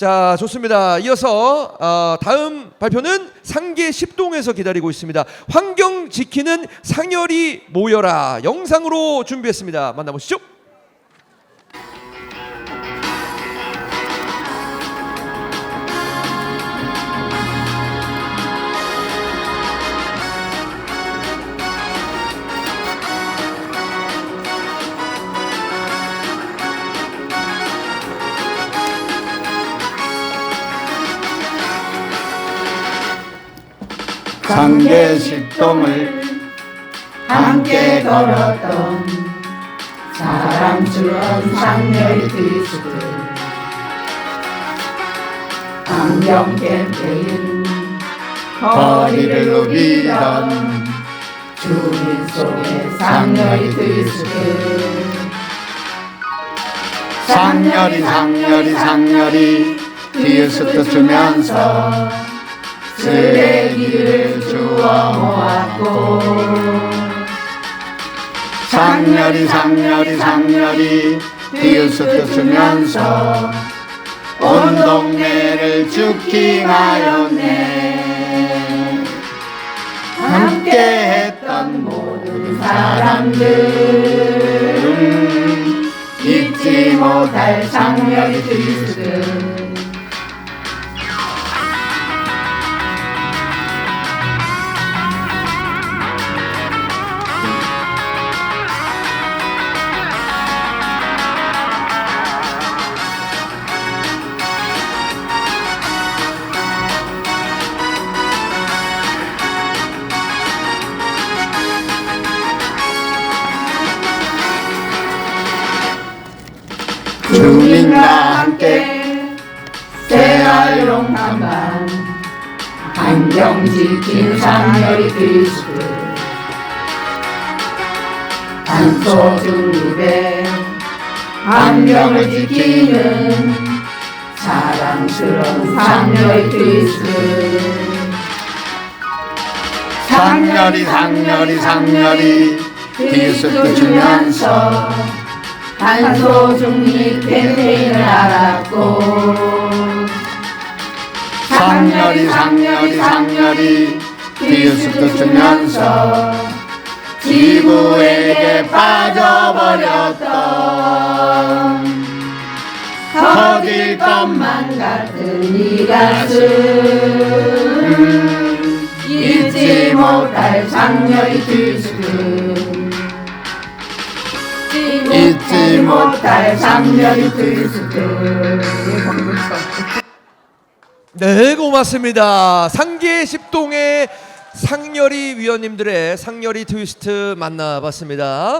자, 좋습니다. 이어서 어, 다음 발표는 상계 10동에서 기다리고 있습니다. 환경 지키는 상열이 모여라 영상으로 준비했습니다. 만나보시죠. 상계식동을 함께 걸었던 사랑스러운 상렬이 디스크 환경 캠페인 거리를 누비던 주민 속의 상렬이 디스크 상렬이 상렬이 상렬이 디스트 주면서 쓰레기를 주워 모았고. 상렬이 상렬이 상렬이 주면서 온 동네를 주킹하였네. 함께 했던 모든 사람들 음, 잊지 못할 상렬이 디스크 주민과 함께 재활용 한반 환경 지킨 상렬이 디스크 탄소 중립에 환경을 지키는 사랑스러운 상렬이 디스크 상렬이 상렬이 상렬이 디스트 주면서 탄소 중립 캠페인을 알았고. 상렬이 상렬이 상렬이 디스트 주면서 지구에게 빠져버렸던 터질 것만 같은 이 가슴. 음, 잊지 못할 상렬이 디스크 잊지 못할 상렬이 디스크 네, 고맙습니다. 상계 10동의 상열이 위원님들의 상열이 트위스트 만나봤습니다.